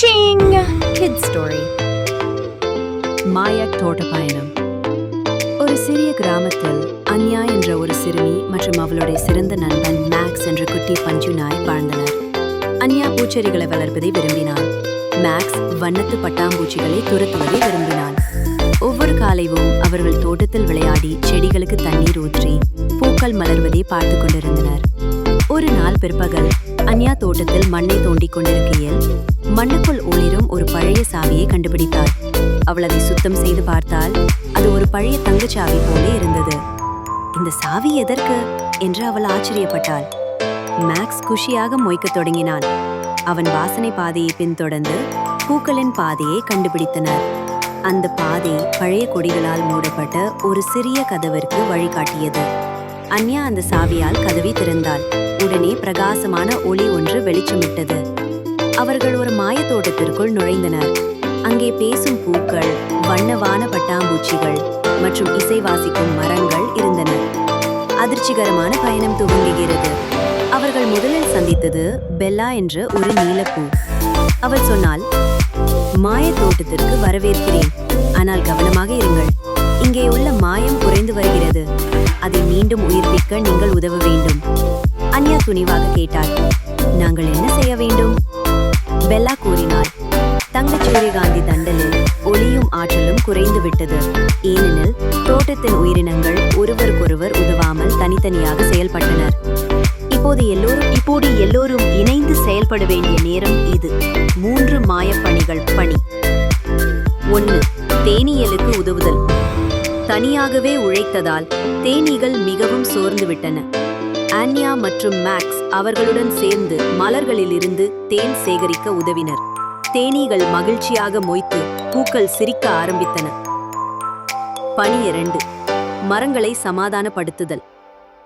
Ching! Kid story. மாயக் தோட்ட பயணம் ஒரு சிறிய கிராமத்தில் அன்யா என்ற ஒரு சிறுமி மற்றும் அவளுடைய சிறந்த நண்பன் மேக்ஸ் என்ற குட்டி பஞ்சு நாய் வாழ்ந்தனர். அன்யா பூச்செடிகளை வளர்ப்பதை விரும்பினாள். மேக்ஸ் வண்ணத்து பட்டாம்பூச்சிகளை துரத்துவதை விரும்பினான் ஒவ்வொரு காலையும் அவர்கள் தோட்டத்தில் விளையாடி செடிகளுக்கு தண்ணீர் ஊற்றி பூக்கள் மலர்வதை பார்த்து கொண்டிருந்தனர். ஒரு நாள் பிற்பகல் அன்யா தோட்டத்தில் மண்ணை தோண்டிக் கொண்டிருக்கையில் மண்ணுக்குள் ஒளிரும் ஒரு பழைய சாவியை கண்டுபிடித்தாள். அவள் அதை சுத்தம் செய்து பார்த்தால் அது ஒரு பழைய தங்கச்சாவி போல இருந்தது. இந்த சாவி எதற்கு? என்று அவள் ஆச்சரியப்பட்டாள். மேக்ஸ் குஷியாக மொய்க்கத் தொடங்கினான். அவன் வாசனை பாதையை பின்தொடர்ந்து பூக்களின் பாதையை கண்டுபிடித்தனர். அந்த பாதை பழைய கொடிகளால் மூடப்பட்ட ஒரு சிறிய கதவிற்கு வழிகாட்டியது. அன்யா அந்த சாவியால் கதவை திறந்தாள். உடனே பிரகாசமான ஒளி ஒன்று வெளிச்சமிட்டது. அவர்கள் ஒரு மாயத் தோட்டத்திற்குள் நுழைந்தனர். அங்கே பேசும் பூக்கள் வண்ணவான பட்டாம்பூச்சிகள் மற்றும் இசை வாசிக்கும் மரங்கள் இருந்தன. அதிர்ச்சிகரமான பயணம் துவங்குகிறது. அவர்கள் முதலில் சந்தித்தது பெல்லா என்ற ஒரு நீலப்பூ. அவள் சொன்னால் மாயத் தோட்டத்திற்கு வரவேற்கிறேன். ஆனால் கவனமாக இருங்கள். இங்கே உள்ள மாயம் குறைந்து வருகிறது. அதை மீண்டும் உயிர்ப்பிக்க நீங்கள் உதவ வேண்டும். அன்யா துணிவாக கேட்டாள். நாங்கள் என்ன செய்ய வேண்டும்? பெல்லா கூறினார் தங்க சூரியகாந்தி தண்டலில் ஒளியும் ஆற்றலும் குறைந்து விட்டது ஏனெனில் தோட்டத்தின் உயிரினங்கள் ஒருவருக்கொருவர் உதவாமல் தனித்தனியாக செயல்பட்டனர். இப்போது எல்லோரும் இப்போது எல்லோரும் இணைந்து செயல்பட வேண்டிய நேரம் இது. மூன்று மாயப்பணிகள் பணி. ஒன்று தேனீயலுக்கு உதவுதல். தனியாகவே உழைத்ததால் தேனீகள் மிகவும் சோர்ந்துவிட்டன. ஆன்யா மற்றும் மேக்ஸ் அவர்களுடன் சேர்ந்து மலர்களிலிருந்து தேன் சேகரிக்க உதவினர். தேனீகள் மகிழ்ச்சியாக மொய்த்து பூக்கள் சிரிக்க ஆரம்பித்தன. பணி இரண்டு. மரங்களை சமாதானப்படுத்துதல்.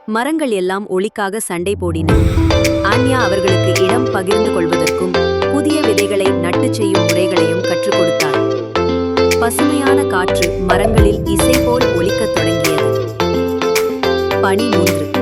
மரங்கள் எல்லாம் ஒளிக்காக சண்டை போடின. ஆன்யா அவர்களுக்கு இடம் பகிர்ந்து கொள்வதற்கும் புதிய விதைகளை நட்டுச் செய்யும் முறைகளையும் கற்றுக் கொடுத்தார். பசுமையான காற்று மரங்களில் இசை போல் ஒலிக்கத் தொடங்கியது. பணி மூன்று.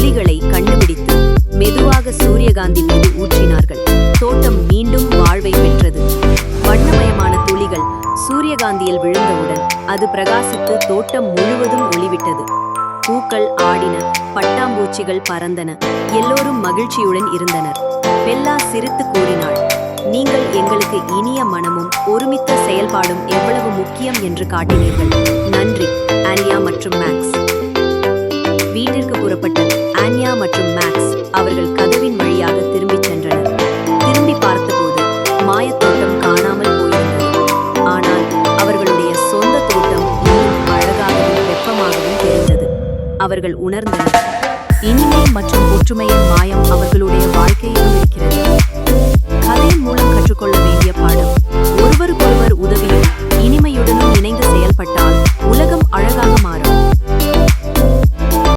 துளிகளை கண்டுபிடித்து மெதுவாக சூரியகாந்தி மீது ஊற்றினார்கள். தோட்டம் மீண்டும் வாழ்வை பெற்றது. வண்ணமயமான துளிகள் சூரியகாந்தியில் விழுந்தவுடன் அது பிரகாசித்து தோட்டம் முழுவதும் ஒளிவிட்டது. பூக்கள் ஆடின பட்டாம்பூச்சிகள் பறந்தன எல்லோரும் மகிழ்ச்சியுடன் இருந்தனர். பெல்லா சிரித்து கூறினாள் நீங்கள் எங்களுக்கு இனிய மனமும் ஒருமித்த செயல்பாடும் எவ்வளவு முக்கியம் என்று காட்டினீர்கள். நன்றி ஆன்யா மற்றும் மேக்ஸ். ஆன்யா மற்றும் மேக்ஸ் அவர்கள் கதவின் வழியாக திரும்பிச் சென்றனர். திரும்பி பார்த்தபோது மாயத்தோட்டம் காணாமல் போயிருந்தது. ஆனால் அவர்களுடைய சொந்த தோட்டம் இன்னும் அழகாகவும் வெப்பமாகவும் தெரிந்தது. அவர்கள் உணர்ந்தனர். இனிமை மற்றும் ஒற்றுமையின் மாயம் அவர்களுடைய வாழ்க்கையிலும் இருக்கிறது.